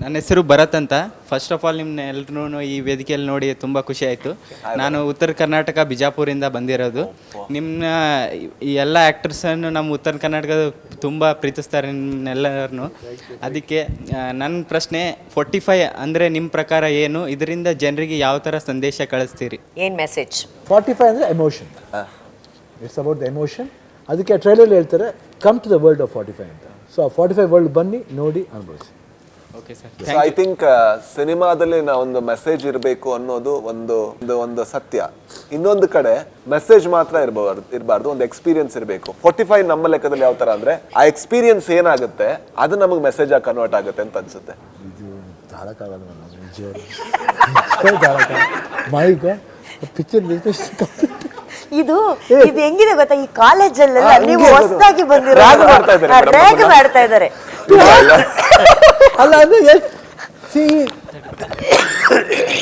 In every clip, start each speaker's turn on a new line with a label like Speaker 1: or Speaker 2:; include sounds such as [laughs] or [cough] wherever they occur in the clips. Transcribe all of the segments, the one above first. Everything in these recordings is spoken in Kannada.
Speaker 1: ನನ್ನ ಹೆಸರು ಭರತ್ ಅಂತ. ಫಸ್ಟ್ ಆಫ್ ಆಲ್ ನಿಮ್ಮನ್ನ ಎಲ್ಲರೂ ಈ ವೇದಿಕೆಯಲ್ಲಿ ನೋಡಿ ತುಂಬ ಖುಷಿ ಆಯಿತು. ನಾನು ಉತ್ತರ ಕರ್ನಾಟಕ ಬಿಜಾಪುರಿಂದ ಬಂದಿರೋದು. ನಿಮ್ಮ ಈ ಎಲ್ಲ ಆ್ಯಕ್ಟರ್ಸನ್ನು ನಮ್ಮ ಉತ್ತರ ಕರ್ನಾಟಕದ ತುಂಬ ಪ್ರೀತಿಸ್ತಾರೆ ನಿಮ್ಮನ್ನೆಲ್ಲರನ್ನು ಅದಕ್ಕೆ ನನ್ನ ಪ್ರಶ್ನೆ ಫೋರ್ಟಿ ಫೈವ್ ಅಂದರೆ ನಿಮ್ಮ ಪ್ರಕಾರ ಏನು? ಇದರಿಂದ ಜನರಿಗೆ ಯಾವ ಥರ ಸಂದೇಶ ಕಳಿಸ್ತೀರಿ?
Speaker 2: ಏನು ಮೆಸೇಜ್
Speaker 3: ಫೋರ್ಟಿ ಫೈವ್ ಅಂದರೆ emotion it's about the emotion ಅದಕ್ಕೆ ಟ್ರೈಲರ್ ಹೇಳ್ತಾರೆ come to the world of forty five ಅಂತ. ಸೊ ಆ ಫಾರ್ಟಿ ಫೈವ್ ವರ್ಲ್ಡ್ ಬನ್ನಿ ನೋಡಿ ಅನುಭವಿಸಿ.
Speaker 1: Okay sir
Speaker 4: so I think ಸಿನಿಮಾದಲ್ಲಿ ನಾ ಒಂದು ಮೆಸೇಜ್ ಇರಬೇಕು ಅನ್ನೋದು ಒಂದು ಒಂದು ಒಂದು ಸತ್ಯ. ಇನ್ನೊಂದು ಕಡೆ ಮೆಸೇಜ್ ಮಾತ್ರ ಇರಬಾರ್ದು ಇರಬಾರ್ದು ಒಂದು ಎಕ್ಸ್ಪೀರಿಯನ್ಸ್ ಇರಬೇಕು. ಫೋರ್ಟಿ ಫೈವ್ ನಮ್ಮ ಲೆಕ್ಕದಲ್ಲಿ ಯಾವ ತರ ಅಂದ್ರೆ ಆ ಎಕ್ಸ್ಪೀರಿಯನ್ಸ್ ಏನಾಗುತ್ತೆ ಅದು ನಮಗೆ ಮೆಸೇಜ್ ಆಗಿ ಕನ್ವರ್ಟ್ ಆಗುತ್ತೆ ಅಂತ ಅನ್ಸುತ್ತೆ.
Speaker 3: ಇದು
Speaker 2: ಇದು ಇದು ಹೆಂಗಿದೆ ಗೊತ್ತಾ? ಈ ಕಾಲೇಜಲ್ಲೆಲ್ಲ ನೀವು ಹೊಸದಾಗಿ ಬಂದಿರೋ
Speaker 4: ಮಾಡ್ತಾ ಇದ್ದಾರೆ
Speaker 3: ಅಲ್ಲ ಅಂದ್ರೆ ಸಿ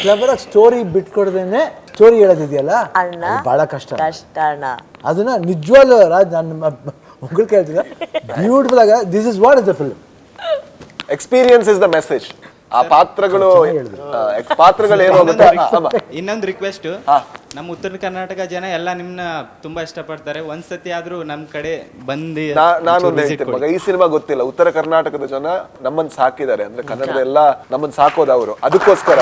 Speaker 3: ಕ್ಲಬರಾಗಿ ಸ್ಟೋರಿ ಬಿಟ್ಕೊಡ್ದೇನೆ ಸ್ಟೋರಿ ಹೇಳೋದಿದೆಯಲ್ಲ?
Speaker 2: ಅಣ್ಣ
Speaker 3: ಬಹಳ ಕಷ್ಟ.
Speaker 2: ಕಷ್ಟ ಅಣ್ಣ.
Speaker 3: ಅದನ್ನ ನಿಜವಾಗ್ಲೂ ರಾಜ್ ನಾನು ಉಂಗುಳ್ ಕೇಳ್ತಿದ್ದ. ಬ್ಯೂಟಿಫುಲ್ ಆಗ this is what is the film
Speaker 4: experience is the message ಆ ಪಾತ್ರಗಳು ಪಾತ್ರಗಳು ಏನು ಹೋಗುತ್ತೆ
Speaker 1: ಇನ್ನೊಂದು ರಿಕ್ವೆಸ್ಟ್
Speaker 4: ಹಾ.
Speaker 1: ನಮ್ಮ ಉತ್ತರ ಕರ್ನಾಟಕ ಜನ ಎಲ್ಲ ನಿಮ್ನ ತುಂಬಾ ಇಷ್ಟಪಡ್ತಾರೆ. ಒಂದ್ಸತಿ ಆದ್ರೂ ನಮ್ ಕಡೆ ಬಂದಿ
Speaker 4: ನಾನು ಹೇಳ್ತೀನಿ. ಮಗ ಈ ಸಿನಿಮಾ ಗೊತ್ತಿಲ್ಲ. ಉತ್ತರ ಕರ್ನಾಟಕದ ಜನ ನಮ್ಮನ್ನ ಸಾಕಿದ್ದಾರೆ ಅಂದ್ರೆ ಕನ್ನಡದ ಎಲ್ಲ ನಮ್ಮನ್ನ ಸಾಕೋದು ಅವರು. ಅದಕ್ಕೋಸ್ಕರ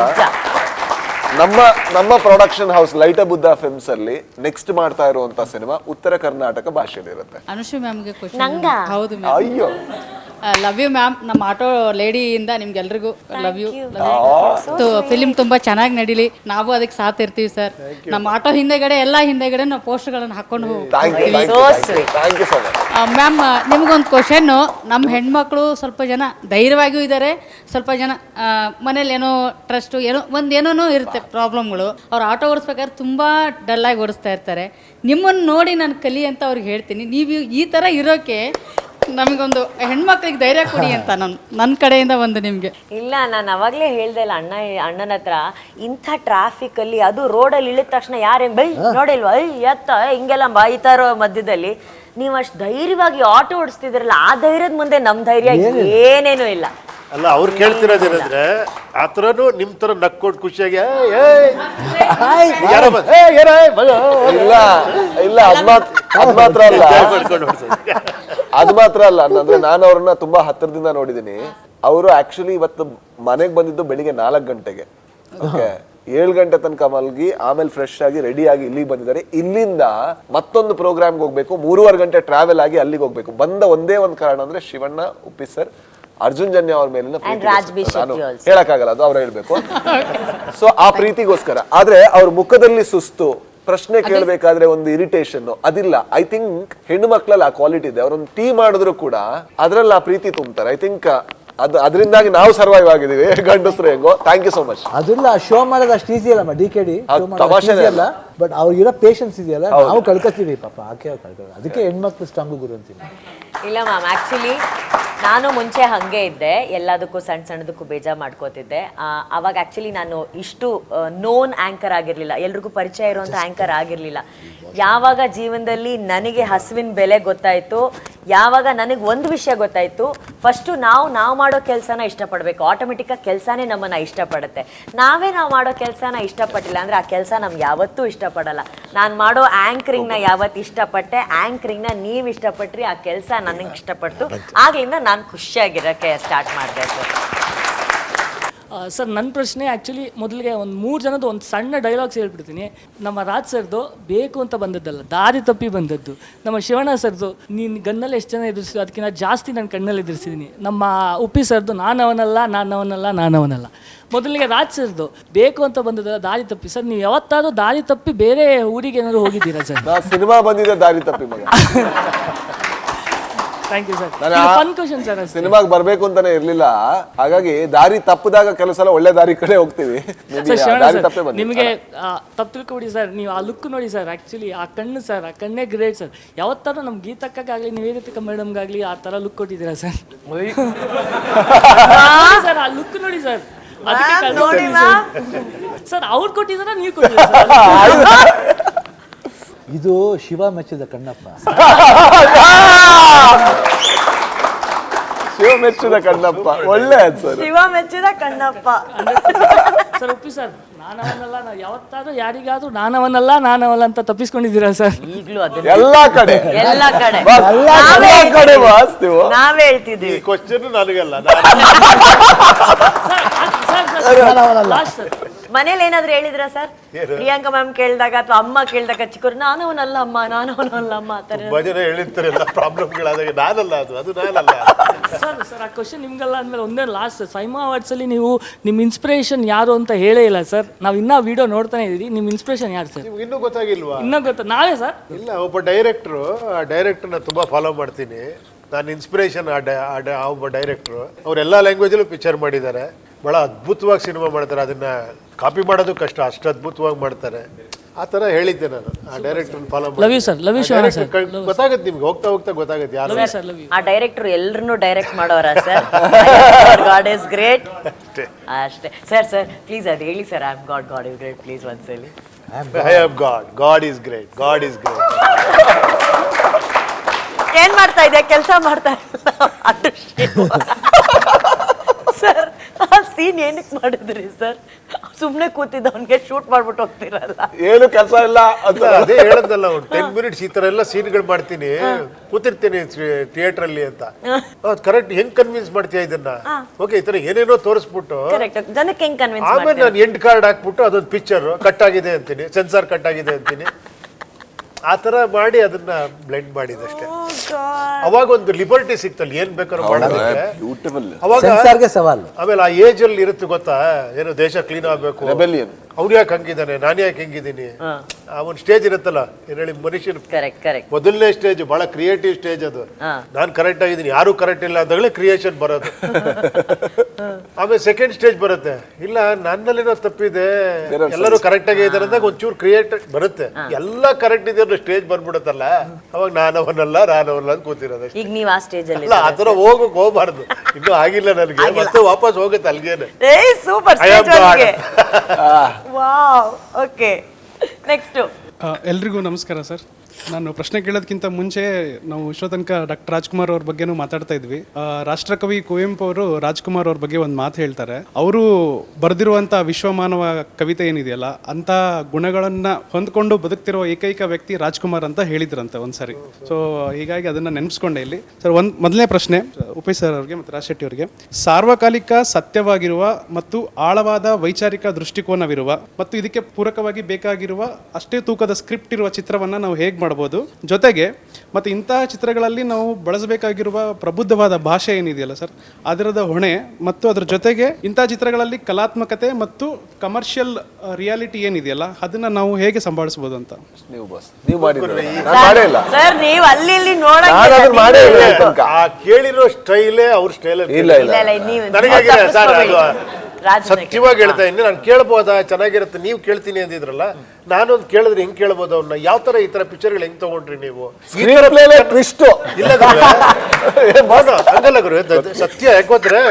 Speaker 4: ನಮ್ಮ ನಮ್ಮ production house Light Buddha Films ಅಲ್ಲಿ ನೆಕ್ಸ್ಟ್ ಮಾಡ್ತಾ ಇರುವಂತ ಸಿನಿಮಾ ಉತ್ತರ ಕರ್ನಾಟಕ ಭಾಷೆಯಲ್ಲಿ ಇರುತ್ತೆ
Speaker 5: ಅನುಷ್ ಮ್ಯಾಮ್ಗೆ ಹೌದು
Speaker 4: ಅಯ್ಯೋ.
Speaker 5: ಲವ್ ಯು ಮ್ಯಾಮ್ ನಮ್ಮ ಆಟೋ ಲೇಡಿಯಿಂದ ನಿಮ್ಗೆಲ್ರಿಗೂ ಲವ್ ಯು ಫಿಲಿಮ್ ತುಂಬಾ ಚೆನ್ನಾಗಿ ನಡೀಲಿ. ನಾವು ಅದಕ್ಕೆ ಸಾಥ್ ಇರ್ತೀವಿ ಸರ್ ನಮ್ಮ ಆಟೋ ಹಿಂದೆಗಡೆ ಎಲ್ಲ ಹಿಂದೆಗಡೆ ನಾವು ಪೋಸ್ಟ್ಗಳನ್ನು ಹಾಕೊಂಡು
Speaker 4: ಹೋಗ್ತೀವಿ. You
Speaker 2: So sweet.
Speaker 4: Thank you so much
Speaker 5: ma'am ನಿಮ್ಗೊಂದು ಕ್ವಶನ್ನು ನಮ್ಮ ಹೆಣ್ಮಕ್ಳು ಸ್ವಲ್ಪ ಜನ ಧೈರ್ಯವಾಗಿಯೂ ಇದ್ದಾರೆ ಸ್ವಲ್ಪ ಜನ ಮನೇಲಿ ಏನೋ ಟ್ರಸ್ಟು ಏನೋ ಒಂದು ಏನೋ ಇರುತ್ತೆ ಪ್ರಾಬ್ಲಮ್ಗಳು ಅವ್ರು ಆಟೋ ಓಡಿಸ್ಬೇಕಾದ್ರೆ ತುಂಬ ಡಲ್ಲಾಗಿ ಓಡಿಸ್ತಾ ಇರ್ತಾರೆ. ನಿಮ್ಮನ್ನು ನೋಡಿ ನಾನು ಕಲಿ ಅಂತ ಅವ್ರಿಗೆ ಹೇಳ್ತೀನಿ. ನೀವು ಈ ಥರ ಇರೋಕ್ಕೆ ನಮಗೊಂದು ಹೆಣ್ಮಕ್ಳಿಗೆ ಧೈರ್ಯ ಕೊಡಿ ಅಂತ ನಾನು ನನ್ನ ಕಡೆಯಿಂದ ಒಂದು ನಿಮಗೆ.
Speaker 2: ಇಲ್ಲ ನಾನು ಅವಾಗಲೇ ಹೇಳ್ದೆ ಇಲ್ಲ ಅಣ್ಣ ಅಣ್ಣನ ಹತ್ರ ಇಂಥ ಟ್ರಾಫಿಕ್ ಅಲ್ಲಿ ಅದು ರೋಡಲ್ಲಿ ಇಳಿದ ತಕ್ಷಣ ಯಾರೇ ಬೈ ನೋಡಿಲ್ವಾ? ಐ ಎತ್ತ ಹಿಂಗೆಲ್ಲ ಬಾಯ್ತಾ ಇರೋ ಮಧ್ಯದಲ್ಲಿ ನೀವು ಅಷ್ಟು ಧೈರ್ಯವಾಗಿ ಆಟೋ ಓಡಿಸ್ತಿದ್ರಲ್ಲ ಆ ಧೈರ್ಯದ ಮುಂದೆ ನಮ್ಮ ಧೈರ್ಯ ಏನೇನೂ ಇಲ್ಲ.
Speaker 6: ಅಲ್ಲ ಅವ್ರು ಕೇಳ್ತಿರೋದೇನಂದ್ರೆ ಆ ಥರನು ನಿಮ್ಮ ತರ ನಕ್ಕೊಂಡು ಖುಷಿಯಾಗಿ "ಏಯ್, ಏಯ್, ಯಾರೋ ಬಂದ್- ಏಯ್, ಏನೋ, ಏಯ್, ಬಾ,
Speaker 4: ಇಲ್ಲ ಇಲ್ಲ ಅದ್ ಮಾತ್ರ ಅದ್ ಮಾತ್ರ ಅಲ್ಲ.
Speaker 6: ಮಾಡ್ಕೊಂಡು.
Speaker 4: ಅದು ಮಾತ್ರ ಅಲ್ಲ ಅಂದ್ರೆ ನಾನು ಅವ್ರನ್ನ ತುಂಬಾ ಹತ್ತಿರದಿಂದ ನೋಡಿದೀನಿ. ಅವರು ಆಕ್ಚುಲಿ ಇವತ್ತು ಮನೆಗೆ ಬಂದಿದ್ದು ಬೆಳಿಗ್ಗೆ ನಾಲ್ಕು ಗಂಟೆಗೆ. ಓಕೆ ಏಳು ಗಂಟೆ ತನಕ ಮಲಗಿ ಆಮೇಲೆ ಫ್ರೆಶ್ ಆಗಿ ರೆಡಿ ಆಗಿ ಇಲ್ಲಿಗೆ ಬಂದಿದ್ದಾರೆ. ಇಲ್ಲಿಂದ ಮತ್ತೊಂದು ಪ್ರೋಗ್ರಾಮ್ಗೆ ಹೋಗ್ಬೇಕು. ಮೂರುವರೆ ಗಂಟೆ ಟ್ರಾವೆಲ್ ಆಗಿ ಅಲ್ಲಿಗೆ ಹೋಗ್ಬೇಕು. ಬಂದ ಒಂದೇ ಒಂದು ಕಾರಣ ಅಂದ್ರೆ ಶಿವಣ್ಣ ಉಪ್ಪಿ ಸರ್ ಅರ್ಜುನ್ ಜನ್ಯ ಅವ್ರ ಮೇಲಿನ ನಾನು ಹೇಳಕ್ಕಾಗಲ್ಲ ಅದು ಅವ್ರು ಹೇಳ್ಬೇಕು. ಸೊ ಆ ಪ್ರೀತಿಗೋಸ್ಕರ. ಆದ್ರೆ ಅವ್ರ ಮುಖದಲ್ಲಿ ಸುಸ್ತು ಪ್ರಶ್ನೆ ಕೇಳಬೇಕಾದ್ರೆ ಒಂದು ಇರಿಟೇಷನ್ ಅದಿಲ್ಲ. ಐ ಥಿಂಕ್ ಹೆಣ್ಣು ಮಕ್ಕಳಲ್ಲಿ ಆ ಕ್ವಾಲಿಟಿ ಇದೆ. ಅವ್ರೊಂದು ಟೀ ಮಾಡಿದ್ರು ಕೂಡ ಅದ್ರಲ್ಲಿ ಆ ಪ್ರೀತಿ ತುಂಬ್ತಾರೆ. ಐ ಥಿಂಕ್ ಅದು ಅದರಿಂದಾಗಿ ನಾವು ಸರ್ವೈವ್ ಆಗಿದ್ದೀವಿ. [laughs] ಗಂಡಸ್ರು ಹೆಂಗೋ. ಥ್ಯಾಂಕ್ ಯು ಸೋ ಮಚ್
Speaker 3: ಅದಿಲ್ಲ ಶೋ ಮಾಡೋದು ಅಷ್ಟು ಈಸಿ ಅಲ್ಲಮ್ಮ ಡಿ ಕೆ ಡಿ
Speaker 4: ಅದು ತಮಾಷೆನೇ
Speaker 3: ಅಲ್ಲ. ಬಟ್ ಅವ್ರಿಗಿರೋ ಪೇಷನ್ಸ್ ಇದೆಯಲ್ಲ? ನಾವು ಕಳ್ಕೊತೀವಿ ಪಾಪ. ಆಕೆ ಅವ್ರು ಅದಕ್ಕೆ ಹೆಣ್ಮಕ್ಳು ಸ್ಟ್ರಾಂಗು ಗುರು ಅಂತೀನಿ
Speaker 2: ಇಲ್ಲ ಮ್ಯಾಮ್ ಆ್ಯಕ್ಚುಲಿ ನಾನು ಮುಂಚೆ ಹಾಗೆ ಇದ್ದೆ. ಎಲ್ಲದಕ್ಕೂ ಸಣ್ಣ ಸಣ್ಣದಕ್ಕೂ ಬೇಜಾರು ಮಾಡ್ಕೋತಿದ್ದೆ. ಅವಾಗ ಆ್ಯಕ್ಚುಲಿ ನಾನು ಇಷ್ಟು ನೋನ್ ಆ್ಯಂಕರ್ ಆಗಿರಲಿಲ್ಲ. ಎಲ್ರಿಗೂ ಪರಿಚಯ ಇರುವಂಥ ಆ್ಯಂಕರ್ ಆಗಿರಲಿಲ್ಲ. ಯಾವಾಗ ಜೀವನದಲ್ಲಿ ನನಗೆ ಹಸುವಿನ ಬೆಲೆ ಗೊತ್ತಾಯಿತು ಯಾವಾಗ ನನಗೆ ಒಂದು ವಿಷಯ ಗೊತ್ತಾಯಿತು ಫಸ್ಟು ನಾವು ನಾವು ಮಾಡೋ ಕೆಲಸನ ಇಷ್ಟಪಡಬೇಕು. ಆಟೋಮೆಟಿಕ್ಕಾಗಿ ಕೆಲಸನೇ ನಮ್ಮನ್ನು ಇಷ್ಟಪಡುತ್ತೆ. ನಾವೇ ನಾವು ಮಾಡೋ ಕೆಲಸನ ಇಷ್ಟಪಟ್ಟಿಲ್ಲ ಅಂದರೆ ಆ ಕೆಲಸ ನಮ್ಗೆ ಯಾವತ್ತೂ ಇಷ್ಟಪಡಲ್ಲ. ನಾನು ಮಾಡೋ ಆ್ಯಂಕರಿಂಗ್ನ ಯಾವತ್ತು ಇಷ್ಟಪಟ್ಟೆ ಆ್ಯಂಕರಿಂಗ್ನ ನೀವು ಇಷ್ಟಪಟ್ರಿ ಆ ಕೆಲಸ ನನಗೆ ಇಷ್ಟಪಟ್ಟು ಆಗಲಿಂದ ನಾನು ಖುಷಿಯಾಗಿರೋಕ್ಕೆ ಸ್ಟಾರ್ಟ್ ಮಾಡಿದೆ ಸರ್
Speaker 7: ನನ್ನ ಪ್ರಶ್ನೆ ಆ್ಯಕ್ಚುಲಿ ಮೊದಲಿಗೆ ಒಂದು ಮೂರು ಜನದ ಒಂದು ಸಣ್ಣ ಡೈಲಾಗ್ಸ್ ಹೇಳ್ಬಿಡ್ತೀನಿ. ನಮ್ಮ ರಾಜ್ ಸರ್ದು ಬೇಕು ಅಂತ ಬಂದದ್ದಲ್ಲ ದಾರಿ ತಪ್ಪಿ ಬಂದದ್ದು. ನಮ್ಮ ಶಿವಣ್ಣ ಸರ್ದು ನೀನು ಗನ್ನಲ್ಲಿ ಎಷ್ಟು ಜನ ಎದುರಿಸಿದ್ರು ಅದಕ್ಕಿಂತ ಜಾಸ್ತಿ ನಾನು ಕಣ್ಣಲ್ಲಿ ಎದುರಿಸಿದ್ದೀನಿ ನಮ್ಮ ಉಪ್ಪಿ ಸರ್ದು ನಾನವನಲ್ಲ ನಾನವನಲ್ಲ ನಾನವನಲ್ಲ. ಮೊದಲಿಗೆ ರಾಜ್ ಸರ್ದು ಬೇಕು ಅಂತ ಬಂದದ್ದಲ್ಲ ದಾರಿ ತಪ್ಪಿ. ಸರ್ ನೀವು ಯಾವತ್ತಾದರೂ ದಾರಿ ತಪ್ಪಿ ಬೇರೆ ಊರಿಗೆ ಏನಾದರೂ ಹೋಗಿದ್ದೀರಾ ಸರ್?
Speaker 4: ಸಿನಿಮಾ ಬಂದಿದೆ ದಾರಿ ತಪ್ಪಿ ಮಗ. [laughs]
Speaker 7: Thank you sir fun question sir
Speaker 4: ಸಿನಿಮಾಗೆ ಬರಬೇಕು ಅಂತಾನೆ ಇರಲಿಲ್ಲ. ಹಾಗಾಗಿ ದಾರಿ ತಪ್ಪದಾಗ ಕೆಲವು ಸಲ ಒಳ್ಳೆ ದಾರಿ ಕಡೆ ಹೋಗ್ತೀವಿ.
Speaker 7: ಸರ್
Speaker 4: ದಾರಿ
Speaker 7: ಸರ್
Speaker 4: ತಪ್ಪೇ ಬಂದಿದೆ.
Speaker 7: ನಿಮಗೆ ತಪ್ಪು ತಿಳ್ಕೊಬಿಡಿ ಸರ್ ನೀವು ಆ ಲುಕ್ ನೋಡಿ ಸರ್ ಆ್ಯಕ್ಚುಲಿ ಆ ಕಣ್ಣು ಸರ್ ಆ ಕಣ್ಣೇ ಗ್ರೇಟ್ ಸರ್ ಯಾವತ್ತಾದ್ರೂ ನಮ್ಮ ಗೀತಕ್ಕಾಗಲಿ ನಿವೇದಿತ ಮೇಡಮ್ಗಾಗಲಿ ಆ ಥರ ಲುಕ್ ಕೊಟ್ಟಿದ್ದೀರಾ ಸರ್ ಸರ್ ಆ ಲುಕ್ ನೋಡಿ ಸರ್ ಸರ್ ಅವ್ರು ಕೊಟ್ಟಿದ್ದಾರ ನೀವು ಕೊಟ್ಟಿದ್ದೀರಾ ಸರ್ [laughs]
Speaker 3: ಇದು ಶಿವ ಮೆಚ್ಚಿದ ಕಣ್ಣಪ್ಪ. [laughs]
Speaker 4: ಶಿವ ಮೆಚ್ಚಿದ ಕಣ್ಣಪ್ಪ. ಒಳ್ಳೆ answer
Speaker 2: Shiva Mechida Kannappa.
Speaker 7: Sir Uppi sir ನಾನವನಲ್ಲ ನಾವು ಯಾವತ್ತಾದ್ರೂ ಯಾರಿಗಾದ್ರೂ ನಾನವನಲ್ಲ ನಾನವಲ್ಲ ಅಂತ ತಪ್ಪಿಸ್ಕೊಂಡಿದ್ದೀರಾ ಸರ್?
Speaker 2: ಈಗಲೂ ಅದೇ.
Speaker 4: ಎಲ್ಲಾ ಕಡೆ.
Speaker 2: ಎಲ್ಲ ಕಡೆ.
Speaker 4: ಬಾಸ್,
Speaker 2: ನಾವೇ
Speaker 4: ಎಲ್ಲಾ ಕಡೆ
Speaker 2: ಹೇಳ್ತಿದ್ದೀವಿ.
Speaker 4: ಬಾಸ್ ನೀವು.
Speaker 2: ನಾವೇ
Speaker 6: ಈ
Speaker 2: ಹೇಳ್ತಿದ್ದೀವಿ
Speaker 6: ಕ್ವಶನ್ ನನಗಲ್ಲ
Speaker 7: ಲಾಸ್ಟ್ ಸರ್.
Speaker 2: ಮನೇಲಿ ಏನಾದ್ರು ಹೇಳಿದ್ರ ಸರ್? ಪ್ರಿಯಾಂಕಾ ಮ್ಯಾಮ್ ಕೇಳಿದಾಗ ಅಥವಾ ಅಮ್ಮ ಕೇಳಿದಾಗ ಚಿಕ್ಕವ್ರು ಅಮ್ಮ ನಾನವನಲ್ಲ ಅಮ್ಮ ಆ ಥರ
Speaker 6: ತುಂಬಾ ಜನ ಹೇಳಿರ್ತಾರೆ ಎಲ್ಲ ಪ್ರಾಬ್ಲಮ್ಗಳಾದಾಗ ನಾನಲ್ಲ ಅದು ಅದು ನಾನಲ್ಲ.
Speaker 7: ಸರ್ ಸರ್ ಆ ಕ್ವಶನ್ ನಿಮ್ಗಲ್ಲ ಅಂದಮೇಲೆ ಒಂದೇ ಲಾಸ್ಟ್ ಸೈಮಾ ಅವಾರ್ಡ್ಸಲ್ಲಿ ನೀವು ನಿಮ್ಮ ಇನ್ಸ್ಪಿರೇಷನ್ ಯಾರು ಅಂತ ಹೇಳೇ ಇಲ್ಲ ಸರ್. ನಾವು ಇನ್ನೂ ವಿಡಿಯೋ ನೋಡ್ತಾನೆ ಇದೀವಿ ನಿಮ್ಮ ಇನ್ಸ್ಪಿರೇಷನ್ ಯಾರು ಸರ್?
Speaker 6: ನಿಮ್ಗೆ ಇನ್ನೂ ಗೊತ್ತಾಗಿಲ್ವಾ?
Speaker 7: ಇನ್ನೂ ಗೊತ್ತಾ ನಾವೇ ಸರ್?
Speaker 6: ಇಲ್ಲ ಒಬ್ಬ ಡೈರೆಕ್ಟ್ರು ಆ ಡೈರೆಕ್ಟರ್ನ ತುಂಬಾ ಫಾಲೋ ಮಾಡ್ತೀನಿ. ನಾನು ಇನ್ಸ್ಪಿರೇಷನ್ ಆ ಡೈ- ಆ ಡೈ- ಆ ಒಬ್ಬ ಡೈರೆಕ್ಟ್ರು ಅವ್ರು ಎಲ್ಲ ಲ್ಯಾಂಗ್ವೇಜಲ್ಲೂ ಪಿಕ್ಚರ್ ಮಾಡಿದ್ದಾರೆ. ಭಾಳ ಅದ್ಭುತವಾಗಿ ಸಿನಿಮಾ ಮಾಡ್ತಾರೆ ಅದನ್ನು ಕಾಪಿ ಮಾಡೋದು ಕಷ್ಟ ಅಷ್ಟು ಅದ್ಭುತವಾಗಿ ಮಾಡ್ತಾರೆ. ಆ ಥರ ಹೇಳಿದ್ದೆ ನಾನು ಆ director follow
Speaker 7: love you sir love you sir.
Speaker 6: ಗೊತ್ತಾಗುತ್ತೆ ನಿಮ್ಗೆ ಹೋಗ್ತಾ ಹೋಗ್ತಾ ಗೊತ್ತಾಗುತ್ತೆ ಯಾರು.
Speaker 7: ಸರ್ ಲವ್ ಯು
Speaker 2: ಆ ಡೈರೆಕ್ಟರ್ ಎಲ್ಲರನ್ನೂ ಡೈರೆಕ್ಟ್ ಮಾಡೋರ ಸರ್ ಗಾಡ್ ಇಸ್ ಗ್ರೇಟ್
Speaker 6: ಅಷ್ಟೇ.
Speaker 2: ಅಷ್ಟೇ. ಸರ್ ಸರ್ ಪ್ಲೀಸ್ ಅದು ಹೇಳಿ sir I am God God is great please ಒಂದ್ಸಲಿ
Speaker 6: I am God God is great God is great
Speaker 2: ಏನ್ ಮಾಡ್ತಾ ಇದೆ ಕೆಲಸ ಮಾಡ್ತಾ [laughs] [laughs] ಸರ್ ಆ ಸೀನ್ ಏನಕ್ಕೆ ಮಾಡಿದ್ರಿ ಸರ್? ಸುಮ್ಮನೆ ಕೂತಿದ್ದವನ್ಗೆ ಶೂಟ್ ಮಾಡ್ಬಿಟ್ಟು ಹೋಗ್ತಿರಲ್ಲ.
Speaker 4: ಏನು ಕೆಲಸ ಇಲ್ಲ ಅಂತ.
Speaker 6: ಅದೇ ಹೇಳದಲ್ಲ ಒಂದು ಟೆನ್ ಮಿನಿಟ್ಸ್ ಈ ತರ ಎಲ್ಲ ಸೀನ್ಗಳು ಮಾಡ್ತೀನಿ. ಕೂತಿರ್ತೀನಿ ಥಿಯೇಟರ್ ಅಲ್ಲಿ ಅಂತ. ಕರೆಕ್ಟ್ ಹೆಂಗ್ ಕನ್ವಿನ್ಸ್ ಮಾಡ್ತೀಯ ಇದನ್ನ? ಓಕೆ ಈ ತರ ಏನೇನೋ ತೋರಿಸ್ಬಿಟ್ಟು.
Speaker 2: ಕರೆಕ್ಟ್ ಜನಕ್ಕೆ ಹೆಂಗ್ ಕನ್ವಿನ್ಸ್
Speaker 6: ಆಮೇಲೆ ನಾನು ಎಂಡ್ ಕಾರ್ಡ್ ಹಾಕ್ಬಿಟ್ಟು ಅದೊಂದು ಪಿಕ್ಚರ್ ಕಟ್ ಆಗಿದೆ ಅಂತೀನಿ ಸೆನ್ಸಾರ್ ಕಟ್ ಆಗಿದೆ ಅಂತೀನಿ. ಆ ತರ ಮಾಡಿ ಅದನ್ನ ಬ್ಲೆಂಡ್ ಮಾಡಿದಷ್ಟೇ. ಅವಾಗ ಒಂದು ಲಿಬರ್ಟಿ ಸಿಕ್ತಲ್ಲ ಏನ್ ಬೇಕಾದ್ರೂ ಮಾಡೋದಕ್ಕೆ.
Speaker 4: ಬ್ಯೂಟಿಫುಲ್
Speaker 6: ಅವಾಗ
Speaker 3: ಸೆನ್ಸಾರ್ಗೆ ಸವಾಲು.
Speaker 6: ಆಮೇಲೆ ಆ ಏಜ್ ಅಲ್ಲಿ ಇರುತ್ತೆ ಗೊತ್ತಾ? ಏನು ದೇಶ ಕ್ಲೀನ್ ಆಗ್ಬೇಕು. ಅವ್ನು ಯಾಕೆ ಹಂಗಿದ್ದಾನೆ ನಾನು ಯಾಕೆ ಹೆಂಗಿದ್ದೀನಿ ಆ ಒಂದು ಸ್ಟೇಜ್ ಇರುತ್ತಲ್ಲ ಏನ್ ಹೇಳಿ ಮನುಷ್ಯನ
Speaker 2: ಕರೆಕ್ಟ್ ಕರೆಕ್ಟ್
Speaker 6: ಮೊದಲನೇ ಸ್ಟೇಜ್ ಬಹಳ ಕ್ರಿಯೇಟಿವ್ ಸ್ಟೇಜ್ ಅದು. ನಾನು ಕರೆಕ್ಟ್ ಆಗಿದ್ದೀನಿ ಯಾರು ಕರೆಕ್ಟ್ ಇಲ್ಲ ಅಂದಾಗಲೇ ಕ್ರಿಯೇಷನ್ ಬರೋದು. [laughs] ಆಮೇಲೆ ಸೆಕೆಂಡ್ ಸ್ಟೇಜ್ ಬರುತ್ತೆ. ಇಲ್ಲ ನನ್ನಲ್ಲಿನೋ ತಪ್ಪಿದೆ. ಎಲ್ಲರೂ ಕರೆಕ್ಟ್ ಆಗಿ ಇದ್ದಾರೆ ಅಂದಾಗ ಒಂಚೂರು ಕ್ರಿಯೇಟ್ ಬರುತ್ತೆ. ಎಲ್ಲ ಕರೆಕ್ಟ್ ಇದೆ ಅನ್ನೋ ಸ್ಟೇಜ್ ಬಂದ್ಬಿಡುತ್ತಲ್ಲ ಅವಾಗ ನಾನವನಲ್ಲ ನಾನವನಲ್ಲ ಅಂತ ಕೂತಿರೋದು.
Speaker 2: ಈಗ ನೀವು ಆ ಸ್ಟೇಜ್ ಅಲ್ಲಿ
Speaker 6: ಅಲ್ಲ ಆ ಥರ ಹೋಗಕ್ ಹೋಗ್ಬಾರ್ದು. ಇನ್ನೂ ಆಗಿಲ್ಲ ನನಗೆ. ಮತ್ತೆ ವಾಪಸ್ ಹೋಗುತ್ತೆ
Speaker 2: ಅಲ್ಲಿಗೆ ಸೂಪರ್ ವಾವ್ ಓಕೆ ನೆಕ್ಸ್ಟ್
Speaker 8: ಎಲ್ಲರಿಗೂ ಎಲ್ರಿಗೂ ನಮಸ್ಕಾರ ಸರ್. ನಾನು ಪ್ರಶ್ನೆ ಕೇಳೋದಕ್ಕಿಂತ ಮುಂಚೆ ನಾವು ಇಷ್ಟೋ ಡಾಕ್ಟರ್ ರಾಜ್ಕುಮಾರ್ ಅವ್ರ ಬಗ್ಗೆನೂ ಮಾತಾಡ್ತಾ ಇದ್ವಿ. ರಾಷ್ಟ್ರಕವಿ ಕುವೆಂಪು ಅವರು ರಾಜ್ಕುಮಾರ್ ಅವ್ರ ಬಗ್ಗೆ ಒಂದು ಮಾತು ಹೇಳ್ತಾರೆ. ಅವರು ಬರೆದಿರುವಂಥ ವಿಶ್ವಮಾನವ ಕವಿತೆ ಏನಿದೆಯಲ್ಲ, ಅಂತ ಗುಣಗಳನ್ನ ಹೊಂದ್ಕೊಂಡು ಬದುಕ್ತಿರುವ ಏಕೈಕ ವ್ಯಕ್ತಿ ರಾಜ್ಕುಮಾರ್ ಅಂತ ಹೇಳಿದ್ರಂತೆ ಒಂದ್ಸರಿ. ಸೊ ಹೀಗಾಗಿ ಅದನ್ನ ನೆನ್ಸ್ಕೊಂಡೆ ಇಲ್ಲಿ. ಸರ್ ಒಂದು, ಮೊದಲನೇ ಪ್ರಶ್ನೆ, ಉಪೇಶ್ ಸರ್ ಅವ್ರಿಗೆ ಮತ್ತು ರಾಜ್ ಅವರಿಗೆ. ಸಾರ್ವಕಾಲಿಕ ಸತ್ಯವಾಗಿರುವ ಮತ್ತು ಆಳವಾದ ವೈಚಾರಿಕ ದೃಷ್ಟಿಕೋನವಿರುವ ಮತ್ತು ಇದಕ್ಕೆ ಪೂರಕವಾಗಿ ಬೇಕಾಗಿರುವ ಅಷ್ಟೇ ತೂಕದ ಸ್ಕ್ರಿಪ್ಟ್ ಇರುವ ಚಿತ್ರವನ್ನ ನಾವು ಹೇಗೆ ಮಾಡ್ಬೋದು. ಜೊತೆಗೆ ಮತ್ತು ಇಂತಹ ಚಿತ್ರಗಳಲ್ಲಿ ನಾವು ಬಳಸಬೇಕಾಗಿರುವ ಪ್ರಬುದ್ಧವಾದ ಭಾಷೆ ಏನಿದೆಯಲ್ಲ ಸರ್ ಅದರದ ಹೊಣೆ ಮತ್ತು ಅದರ ಜೊತೆಗೆ ಇಂತಹ ಚಿತ್ರಗಳಲ್ಲಿ ಕಲಾತ್ಮಕತೆ ಮತ್ತು ಕಮರ್ಷಿಯಲ್ ರಿಯಾಲಿಟಿ ಏನಿದೆಯಲ್ಲ ಅದನ್ನ ನಾವು ಹೇಗೆ ಸಂಭಾಳಿಸ್ಬೋದು ಅಂತ?
Speaker 4: ನೀವು ಬಾಸ್ ನೀವು ಮಾಡಿದ್ರೆ ನಾನು ಮಾಡೇ ಇಲ್ಲ.
Speaker 2: ಸರ್ ನೀವು ಅಲ್ಲಿ ಇಲ್ಲಿ
Speaker 4: ನಾನು ಅದನ್ನ ಮಾಡೇ ಇಲ್ಲ
Speaker 2: ನೋಡಂಗಿಲ್ಲ
Speaker 4: ಈ ತನಕ.
Speaker 6: ಆ ಕೇಳಿರೋ ಸ್ಟೈಲೇ ಅವ್ರ ಸ್ಟೈಲ್
Speaker 4: ಇಲ್ಲ ಇಲ್ಲ.
Speaker 2: ಇಲ್ಲ ಇಲ್ಲ ನೀವು
Speaker 6: ನನಗಾಗಿದೆ ಸರ್ ಅದು ಸತ್ಯವಾಗಿ ಹೇಳ್ತಾ ಇದ್ದೀನಿ ನಾನು ಕೇಳ್ಬೋದಾ? ಚೆನ್ನಾಗಿರುತ್ತೆ ನೀವು ಕೇಳ್ತೀನಿ ಅಂದಿದ್ರಲ್ಲ ನಾನೊಂದು ಕೇಳಿದ್ರೆ ಹೆಂಗ್ ಕೇಳ್ಬೋದು ಅವ್ನ? ಯಾವ ತರ ಈ ತರ ಪಿಕ್ಚರ್ಗಳು ಹೆಂಗ್ ತಗೊಂಡ್ರಿ ನೀವು? ಇಲ್ಲ [laughs] ಹಂಗಲ್ಲ ಗುರು ಸತ್ಯ ಯಾಕೋದ್ರೆ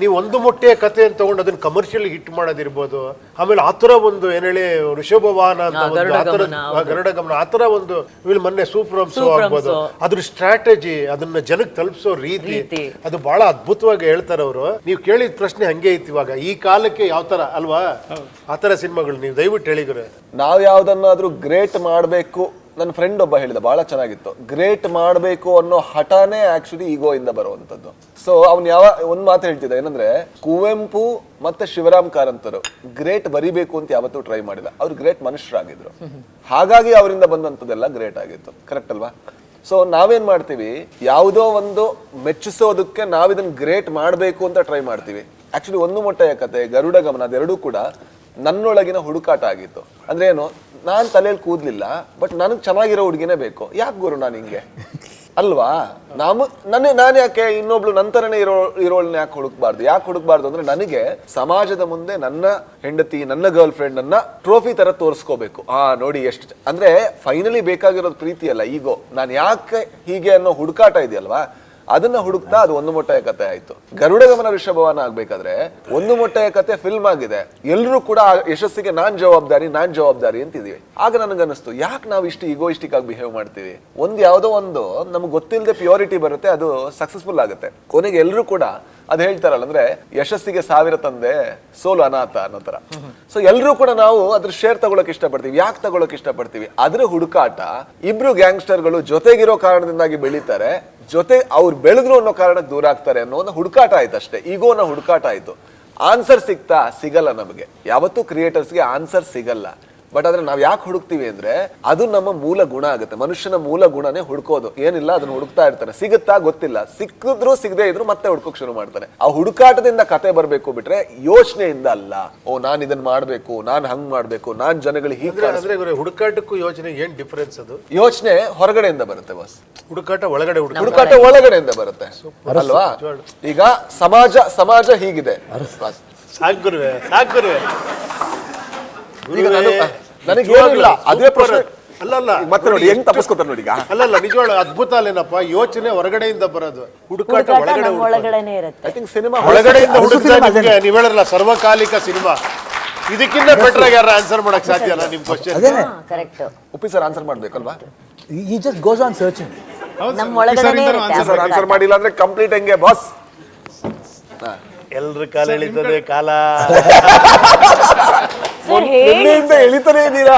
Speaker 6: ನೀವು ಒಂದು ಮೊಟ್ಟೆಯ ಕಥೆ ಅಂತ ತಗೊಂಡು ಅದನ್ನ ಕಮರ್ಷಿಯಲ್ ಹಿಟ್ ಮಾಡೋದಿರ್ಬೋದು. ಆಮೇಲೆ ಆತರ ಒಂದು ಏನ್ ಹೇಳಿ ಋಷಭವಾಹನ ಅಂತ ಒಂದು ಗರುಡ ಗಮನ ಆತರ ಒಂದು ಇವ್ರು ಮೊನ್ನೆ ಸೂಪರ್ ಅಂಶ ಆಗ್ಬೋದು. ಅದ್ರ ಸ್ಟ್ರಾಟಜಿ ಅದನ್ನ ಜನಕ್ಕೆ ತಲುಪಿಸೋ ರೀತಿ. ಅದು ಬಹಳ ಅದ್ಭುತವಾಗಿ ಹೇಳ್ತಾರೆ ಅವರು. ನೀವು ಕೇಳಿದ ಪ್ರಶ್ನೆ ಹಂಗೆ ಐತಿ ಇವಾಗ. ಈ ಕಾಲಕ್ಕೆ ಯಾವ ತರ ಅಲ್ವಾ? ಆತರ ಸಿನಿಮಾಗಳು ನೀವು ದಯವಿಟ್ಟು ಹೇಳಿದ್ರೆ
Speaker 4: ನಾವ್ ಯಾವ್ದನ್ನಾದ್ರೂ ಗ್ರೇಟ್ ಮಾಡಬೇಕು ನನ್ನ ಫ್ರೆಂಡ್ ಒಬ್ಬ ಹೇಳಿದ ಬಹಳ ಚೆನ್ನಾಗಿತ್ತು. ಗ್ರೇಟ್ ಮಾಡಬೇಕು ಅನ್ನೋ ಹಠನೇ ಆಕ್ಚುಲಿ ಈಗೋ ಇಂದ ಬರುವಂತದ್ದು. ಸೊ ಅವ್ನು ಯಾವ, ಒಂದ್ ಮಾತು ಹೇಳ್ತಿದ್ದ, ಏನಂದ್ರೆ, ಕುವೆಂಪು ಮತ್ತೆ ಶಿವರಾಮ್ ಕಾರಂತರು ಗ್ರೇಟ್ ಬರಿಬೇಕು ಅಂತ ಯಾವತ್ತೂ ಟ್ರೈ ಮಾಡಿಲ್ಲ. ಅವ್ರು ಗ್ರೇಟ್ ಮನುಷ್ಯರಾಗಿದ್ರು. ಹಾಗಾಗಿ ಅವರಿಂದ ಬಂದಂಥದ್ದೆಲ್ಲ ಗ್ರೇಟ್ ಆಗಿತ್ತು. ಕರೆಕ್ಟ್ ಅಲ್ವಾ? ಸೊ ನಾವೇನ್ ಮಾಡ್ತೀವಿ? ಯಾವುದೋ ಒಂದು ಮೆಚ್ಚಿಸೋದಕ್ಕೆ ನಾವಿದನ್ನ ಗ್ರೇಟ್ ಮಾಡಬೇಕು ಅಂತ ಟ್ರೈ ಮಾಡ್ತೀವಿ. ಆಕ್ಚುಲಿ ಒಂದು ಮೊಟ್ಟೆಯ ಕತೆ, ಗರುಡ ಗಮನ, ಅದೆರಡೂ ಕೂಡ ನನ್ನೊಳಗಿನ ಹುಡುಕಾಟ ಆಗಿತ್ತು. ಅಂದ್ರೆ ಏನು? ನಾನ್ ತಲೆಯಲ್ಲಿ ಕೂದಲಿಲ್ಲ ಬಟ್ ನನಗೆ ಚೆನ್ನಾಗಿರೋ ಹುಡುಗಿನೇ ಬೇಕು. ಯಾಕೆ ಗುರು ನಾನು ಹಿಂಗೆ? ಅಲ್ವಾ? ನಾವು ನನ್ನ, ನಾನು ಯಾಕೆ ಇನ್ನೊಬ್ಳು ನಂತರನೇ ಇರೋ, ಇರೋಳನ್ನ ಯಾಕೆ ಹುಡುಕ್ಬಾರ್ದು? ಯಾಕೆ ಹುಡುಕ್ಬಾರ್ದು ಅಂದ್ರೆ ನನಗೆ ಸಮಾಜದ ಮುಂದೆ ನನ್ನ ಹೆಂಡತಿ, ನನ್ನ ಗರ್ಲ್ ಫ್ರೆಂಡ್ ನನ್ನ ಟ್ರೋಫಿ ತರ ತೋರಿಸ್ಕೋಬೇಕು. ಆ, ನೋಡಿ ಎಷ್ಟು ಅಂದ್ರೆ ಫೈನಲಿ ಬೇಕಾಗಿರೋದು ಪ್ರೀತಿ ಅಲ್ಲ ಈಗೋ ನಾನು ಯಾಕೆ ಹೀಗೆ ಅನ್ನೋ ಹುಡುಕಾಟ ಇದೆಯಲ್ವಾ? ಅದನ್ನ ಹುಡುಕ್ತಾ ಅದು ಒಂದು ಮೊಟ್ಟೆಯ ಕತೆ ಆಯ್ತು. ಗರುಡ ಗಮನ ಋಷಭವನ ಆಗ್ಬೇಕಾದ್ರೆ ಒಂದು ಮೊಟ್ಟೆಯ ಕತೆ ಫಿಲ್ಮ್ ಆಗಿದೆ. ಎಲ್ಲರೂ ಕೂಡ ಯಶಸ್ಸಿಗೆ ನಾನ್ ಜವಾಬ್ದಾರಿ ನಾನ್ ಜವಾಬ್ದಾರಿ ಅಂತಿದೀವಿ. ಆಗ ನನಗನ್ನಿಸ್ತು, ಯಾಕೆ ನಾವು ಇಷ್ಟು ಈಗೋಯಿಸ್ಟಿಕ್ ಆಗಿ ಬಿಹೇವ್ ಮಾಡ್ತೀವಿ? ಒಂದ್ ಯಾವ್ದೋ ಒಂದು ನಮ್ಗೆ ಗೊತ್ತಿಲ್ಲದೆ ಪ್ಯೂರಿಟಿ ಬರುತ್ತೆ, ಅದು ಸಕ್ಸಸ್ಫುಲ್ ಆಗುತ್ತೆ. ಕೊನೆಗೆ ಎಲ್ಲರೂ ಕೂಡ ಅದ್ ಹೇಳ್ತಾರಲ್ಲ, ಅಂದ್ರೆ ಯಶಸ್ಸಿಗೆ ಸಾವಿರ ತಂದೆ, ಸೋಲು ಅನಾಥ ಅನ್ನೋ ತರ ಸೊ ಎಲ್ಲರೂ ಕೂಡ ನಾವು ಅದ್ರ ಶೇರ್ ತಗೊಳಕ್ ಇಷ್ಟಪಡ್ತೀವಿ. ಯಾಕೆ ತಗೊಳಕ್ ಇಷ್ಟಪಡ್ತೀವಿ? ಅದ್ರ ಹುಡುಕಾಟ ಇಬ್ರು ಗ್ಯಾಂಗ್ಸ್ಟರ್ಗಳು ಜೊತೆಗಿರೋ ಕಾರಣದಿಂದಾಗಿ ಬೆಳೀತಾರೆ. ಜೊತೆ ಅವ್ರು ಬೆಳೆದ್ರು ಅನ್ನೋ ಕಾರಣಕ್ಕೆ ದೂರ ಆಗ್ತಾರೆ ಅನ್ನೋ ಒಂದು ಹುಡುಕಾಟ ಆಯ್ತು ಅಷ್ಟೇ. ಈಗೋನ ಹುಡುಕಾಟ ಆಯ್ತು. ಆನ್ಸರ್ ಸಿಗ್ತಾ ಸಿಗಲ್ಲ ನಮಗೆ. ಯಾವತ್ತೂ ಕ್ರಿಯೇಟರ್ಸ್ಗೆ ಆನ್ಸರ್ ಸಿಗಲ್ಲ. ಬಟ್ ಆದ್ರೆ ನಾವ್ ಯಾಕೆ ಹುಡುಕ್ತಿವಿ ಅಂದ್ರೆ ಅದು ನಮ್ಮ ಮೂಲ ಗುಣ ಆಗುತ್ತೆ. ಮನುಷ್ಯನ ಮೂಲ ಗುಣನೇ ಹುಡುಕೋದು. ಏನಿಲ್ಲ ಅದನ್ನ ಹುಡುಕ್ತಾ ಇರ್ತಾರೆ. ಸಿಗುತ್ತಾ ಗೊತ್ತಿಲ್ಲ. ಸಿಕ್ಕಿದ್ರು ಸಿಗದೆ ಇದ್ರು ಮತ್ತೆ ಹುಡ್ಕೋಕ್ ಶುರು ಮಾಡ್ತಾರೆ. ಆ ಹುಡುಕಾಟದಿಂದ ಕತೆ ಬರ್ಬೇಕು ಬಿಟ್ರೆ ಯೋಚನೆಯಿಂದ ಅಲ್ಲ. ಓ ನಾನ್ ಇದನ್ನ ಮಾಡ್ಬೇಕು ನಾನ್ ಹಂಗ್ ಮಾಡ್ಬೇಕು ನಾನ್ ಜನಗಳಿಗೆ ಹೀಗೆ
Speaker 6: ಹುಡುಕಾಟಕ್ಕೂ ಯೋಚನೆ ಏನ್ ಡಿಫರೆನ್ಸ್ ಅದು?
Speaker 4: ಯೋಚನೆ ಹೊರಗಡೆಯಿಂದ ಬರುತ್ತೆ ಬಸ್
Speaker 6: ಹುಡುಕಾಟ ಒಳಗಡೆ ಹುಡುಕಾಟ
Speaker 4: ಒಳಗಡೆಯಿಂದ ಬರುತ್ತೆ. ಅಲ್ವಾ? ಈಗ ಸಮಾಜ ಸಮಾಜ ಹೀಗಿದೆ. ಸಾಕು
Speaker 6: ಸಾಕು ಗುರುವೆ ಸಾಕ್ ಗುರುವೆ.
Speaker 4: ಈಗ ನಾನು ನನಗೆ ಏನಿಲ್ಲ ಅದೇ. ಪ್ರಶ್ನೆ
Speaker 6: ಅಲ್ಲಲ್ಲ
Speaker 4: ಈಗ ಮತ್ತೆ ನೋಡಿ ಹೆಂಗ್ ತಪ್ಪಿಸ್ಕೊತಾರೆ ನೋಡಿ ಈಗ
Speaker 6: ಅಲ್ಲಲ್ಲ ನಿಜವಾಗ್ಲೂ ಅದ್ಭುತ ಅಲ್ಲೇನಪ್ಪ ಯೋಚನೆ ಹೊರಗಡೆಯಿಂದ ಬರೋದು. ಹುಡುಕಾಟ ಒಳಗಡೆ.
Speaker 2: ಒಳಗಡೆನೆ ಇರುತ್ತೆ.
Speaker 4: ಐ ಥಿಂಕ್ ಸಿನಿಮಾ
Speaker 6: ಒಳಗಡೆಯಿಂದ
Speaker 3: cinema
Speaker 6: ನಿಮ್ಗೆ ನೀವ್ ಹೇಳಲ್ಲ ಸರ್ವಕಾಲಿಕ ಸಿನಿಮಾ ಇದಕ್ಕಿಂತ ಬೆಟರ್ ಆಗಿ ಯಾರು ಆನ್ಸರ್ ಮಾಡಕ್ ಸಾಧ್ಯ ಅಲ್ಲ ನಿಮ್ ಕ್ವಶನ್
Speaker 3: ಅದೇನೆ.
Speaker 2: ಕರೆಕ್ಟ್
Speaker 4: ಉಪ್ಪಿ ಸರ್ ಆನ್ಸರ್ ಮಾಡ್ಬೇಕಲ್ವಾ?
Speaker 3: ಈ ಜಸ್ಟ್ ಗೋಸ್ ಆನ್ ಸರ್ಚಿಂಗ್
Speaker 2: ನಮ್ಮ ಒಳಗಡೆನೆ ಇರುತ್ತೆ
Speaker 4: ಸರ್ ಆನ್ಸರ್ ಮಾಡಿಲ್ಲ ಅಂದ್ರೆ ಕಂಪ್ಲೀಟ್ ಹೆಂಗೆ ಬಾಸ್
Speaker 6: ಎಲ್ರ ಕಾಲ ಎಳಿತದೆ [laughs] ಕಾಲ.
Speaker 4: ನಿನ್ನೆಯಿಂದ ಎಳಿತಾನೆ ಇದ್ದೀರಾ?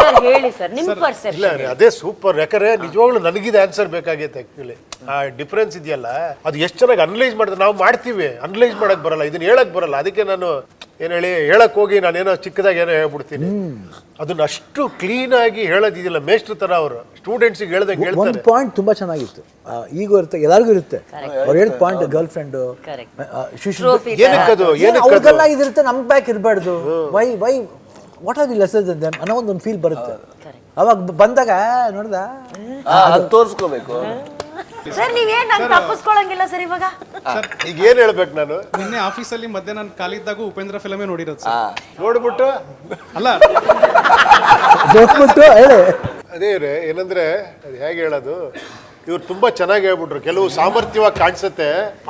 Speaker 2: ಸರ್ ಹೇಳಿ ಸರ್ ನಿಮ್
Speaker 6: ಇಲ್ಲ
Speaker 2: ಪರ್ಸೆಪ್ಷನ್
Speaker 6: ಅದೇ ಸೂಪರ್ ಯಾಕಂದ್ರೆ ನಿಜವಾಗ್ಲೂ ನನಗಿದೆ ಆನ್ಸರ್ ಬೇಕಾಗೈತೆ ಆಕ್ಚುಲಿ ಆ ಡಿಫ್ರೆನ್ಸ್ ಇದೆಯಲ್ಲ ಅದು ಎಷ್ಟು ಚೆನ್ನಾಗಿ ಅನಲೈಸ್ ಮಾಡಿದ್ರೆ ನಾವು ಮಾಡ್ತೀವಿ. ಅನಲೈಸ್ ಮಾಡಕ್ ಬರಲ್ಲ ಇದನ್ನ ಹೇಳಕ್ ಬರಲ್ಲ. ಅದಕ್ಕೆ ನಾನು ಏನ್ ಹೇಳಿ ಹೇಳಕ್ ಹೋಗಿ ನಾನೇನೋ ಚಿಕ್ಕದಾಗಿ ಏನೋ ಹೇಳ್ಬಿಡ್ತೀನಿ. ಅದನ್ನ ಅಷ್ಟು ಕ್ಲೀನ್ ಆಗಿ ಹೇಳೋದಿದೆಯಲ್ಲ ಮೇಷ್ಟ್ರ ತರ ಅವರು. ಸ್ಟೂಡೆಂಟ್ಸಿಗೆ ಹೇಳ್ದಂಗೆ
Speaker 3: ಒಂದು
Speaker 6: ಹೇಳ್ತಾರೆ.
Speaker 3: ಪಾಯಿಂಟ್ ತುಂಬಾ ಚೆನ್ನಾಗಿತ್ತು. ಆ, ಈಗೂ ಇರುತ್ತೆ ಎಲ್ಲರಿಗೂ ಇರುತ್ತೆ. ಅವ್ರು ಹೇಳಿದ ಪಾಯಿಂಟ್ ಗರ್ಲ್ ಫ್ರೆಂಡ್
Speaker 2: Correct.
Speaker 3: ಶಿಶು
Speaker 6: ಏನಕ್ಕದು ಏನಕ್ಕದು?
Speaker 3: ಅವ್ರಿಗೆಲ್ಲ ಇದಿರುತ್ತೆ ನಮ್ ಬ್ಯಾಕ್ ಇರಬಾರ್ದು. Why why what are the lessons in them ಅನ್ನೋ ಒಂದು ಫೀಲ್ ಬರುತ್ತೆ. ಅವಾಗ ಬಂದಾಗ ನೋಡ್ದ?
Speaker 4: ಅದು ತೋರಿಸ್ಕೋಬೇಕು.
Speaker 2: ಸರ್ ನೀವೇನ್ ನಂಗೆ ತಪ್ಪಿಸ್ಕೊಳಂಗಿಲ್ಲ ಸರ್ ಇವಾಗ?
Speaker 6: ಈಗ ಏನ್ ಹೇಳ್ಬೇಕು ನಾನು?
Speaker 8: ನಿನ್ನೆ ಆಫೀಸಲ್ಲಿ ಮಧ್ಯೆ ನಾನು ಕಾಲಿದ್ದಾಗೂ ಉಪೇಂದ್ರ ಫಿಲಮೇ ನೋಡಿರೋದು ಸರ್
Speaker 6: ನೋಡ್ಬಿಟ್ಟು?
Speaker 8: ಅಲ್ಲ.
Speaker 6: ಅದೇ ರೀ ಏನಂದ್ರೆ ಅದು ಹೇಗೆ ಹೇಳೋದು? ಇವ್ರು ತುಂಬಾ ಚೆನ್ನಾಗಿ ಹೇಳ್ಬಿಟ್ರು. ಕೆಲವು ಸಾಮರ್ಥ್ಯವಾಗಿ ಕಾಣಿಸುತ್ತೆ.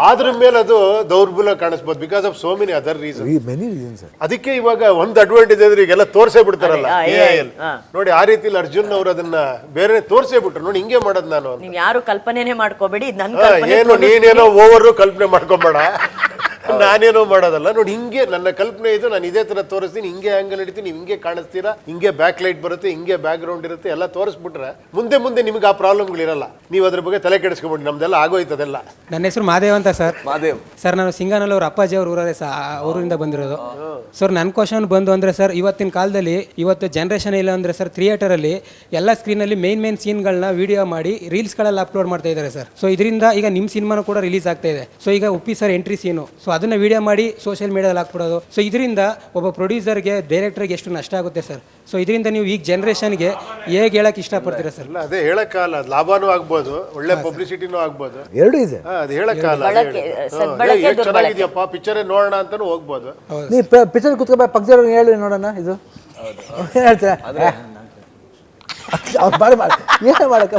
Speaker 6: ಆದ್ರ ಮೇಲೆ ಅದು ದೌರ್ಬಲ್ಯ ಕಾಣಿಸ್ಬೋದು. Because of so many other reason
Speaker 3: many reason sir
Speaker 6: ಅದಕ್ಕೆ ಇವಾಗ ಒಂದ್ ಅಡ್ವಾಂಟೇಜ್ ಅಂದ್ರೆ ಈಗೆಲ್ಲ ತೋರಿಸೇ ಬಿಡ್ತಾರಲ್ಲ. ನೋಡಿ ಆ ರೀತಿಲಿ ಅರ್ಜುನ್ ಅವ್ರು ಅದನ್ನ ಬೇರೆ ತೋರಿಸೇ ಬಿಟ್ರು. ನೋಡಿ ಹಿಂಗೆ ಮಾಡೋದು ನಾನು.
Speaker 2: ಯಾರು ಕಲ್ಪನೆನೇ ಮಾಡ್ಕೋಬೇಡಿ ಇದ್ ನನ್ ಕಲ್ಪನೆ
Speaker 6: ಏನು ನೀನೇನೋ ಓವರ್ ಕಲ್ಪನೆ ಮಾಡ್ಕೊಂಬೇಡ. ನಾನೇನೋ ಮಾಡೋದಲ್ಲ. ನೋಡಿ ಹಿಂಗೆ ನನ್ನ ಕಲ್ಪನೆ ಇದು ನಾನು ಇದೇ ತರ ತೋರಿಸ್ತೀನಿ ಹಿಂಗೆ ಆಂಗಲ್ ಹಿಡಿತೀನಿ ನೀವು ಹಿಂಗೆ ಕಾಣಿಸ್ತೀರಾ ಹಿಂಗೆ ಬ್ಯಾಕ್ ಲೈಟ್ ಬರುತ್ತೆ ಹಿಂಗೆ ಬ್ಯಾಕ್ ಗ್ರೌಂಡ್ ಇರುತ್ತೆ ಎಲ್ಲ ತೋರಿಸ್ಬಿಟ್ರೆ ಮುಂದೆ ಮುಂದೆ ನಿಮ್ಗೆ ಆ ಪ್ರಾಬ್ಲಮ್ಗಳಿರಲ್ಲ ನೀವು ಅದ್ರ ಬಗ್ಗೆ ತಲೆ ಕೆಡಿಸ್ಕೊಬಿಡಿ ನಮ್ದೆಲ್ಲ ಆಗೋಯ್ತದೆಲ್ಲ.
Speaker 9: ನನ್ನ ಹೆಸರು ಮಾದೇವ್ ಅಂತ ಸರ್.
Speaker 4: ಮಾದೇವ್.
Speaker 9: ಸರ್ ನಾನು ಸಿಂಗಾನಲ್ಲಿ ಅವ್ರ ಅಪ್ಪಾಜಿ ಅವ್ರ ಊರೇ ಸಹ ಊರಿಂದ ಬಂದಿರೋದು. ಸರ್ ನನ್ನ ಕ್ವಶನ್ ಬಂದು ಅಂದ್ರೆ ಸರ್ ಇವತ್ತಿನ ಕಾಲದಲ್ಲಿ ಇವತ್ತು ಜನ್ರೇಷನ್ ಇಲ್ಲ ಅಂದ್ರೆ ಸರ್ ಥಿಯೇಟರಲ್ಲಿ ಎಲ್ಲ ಸ್ಕ್ರೀನಲ್ಲಿ ಮೇನ್ ಮೇನ್ ಸೀನ್ಗಳನ್ನ ವಿಡಿಯೋ ಮಾಡಿ ರೀಲ್ಸ್ಗಳೆಲ್ಲ ಅಪ್ಲೋಡ್ ಮಾಡ್ತಾ ಇದ್ದಾರೆ ಸರ್. ಸೊ ಇದರಿಂದ ಈಗ ನಿಮ್ಮ ಸಿನಿಮಾನು ಕೂಡ ರಿಲೀಸ್ ಆಗ್ತಾ ಇದೆ. ಸೊ ಈಗ Uppi sir entry scene so ಅದನ್ನು ವಿಡಿಯೋ ಮಾಡಿ ಸೋಷಿಯಲ್ ಮೀಡಿಯಾದಲ್ಲಿ ಹಾಕ್ಬಿಡೋದು. ಸೊ ಇದರಿಂದ ಒಬ್ಬ ಪ್ರೊಡ್ಯೂಸರ್ಗೆ ಡೈರೆಕ್ಟರ್ಗೆ ಎಷ್ಟು ನಷ್ಟ ಆಗುತ್ತೆ ಸರ್ ಸೊ ಇದರಿಂದ ನೀವು ಈಗ ಜನ್ರೇಷನ್ಗೆ ಹೇಗೆ ಹೇಳಕ್ಕೆ ಇಷ್ಟಪಡ್ತೀರಾ ಸರ್
Speaker 6: ಇಲ್ಲ ಅದೇ ಹೇಳಕ್ಕಾಗಲ್ಲ ಲಾಭನೂ ಆಗ್ಬೋದು ಒಳ್ಳೆ ಪಬ್ಲಿಸಿಟಿನೂ ಆಗ್ಬೋದು.
Speaker 3: ಎರಡು ಇದೆ.
Speaker 6: ಹಾ, ಅದು ಹೇಳಕ್ಕಾಗಲ್ಲ ಅದೇ
Speaker 2: ಬಳಕೆ,
Speaker 6: ಹೇಳೋದು.
Speaker 2: ಸದ್ಬಳಕೆ,
Speaker 6: ಹಾ, ಏ, ಎಷ್ಟ್ ಚೆನ್ನಾಗಿದ್ಯಪ್ಪ ಪಿಕ್ಚರ್ ನೋಡೋಣ ಅಂತಾನು ಹೋಗ್ಬೋದು.
Speaker 3: ನೀ ಪಿಕ್ಚರ್ ಕುತ್ಕೋಬ ಪಕ್ಕದವ್ರಿಗೆ ಹೇಳಿ ನೋಡೋಣ ಇದು. ಏನ್ ಹೇಳ್ತೀರಾ? ಅವ್ರು ಮಾಡಿ ಮಾಡಿ ಏನು ಮಾಡಕ್ಕ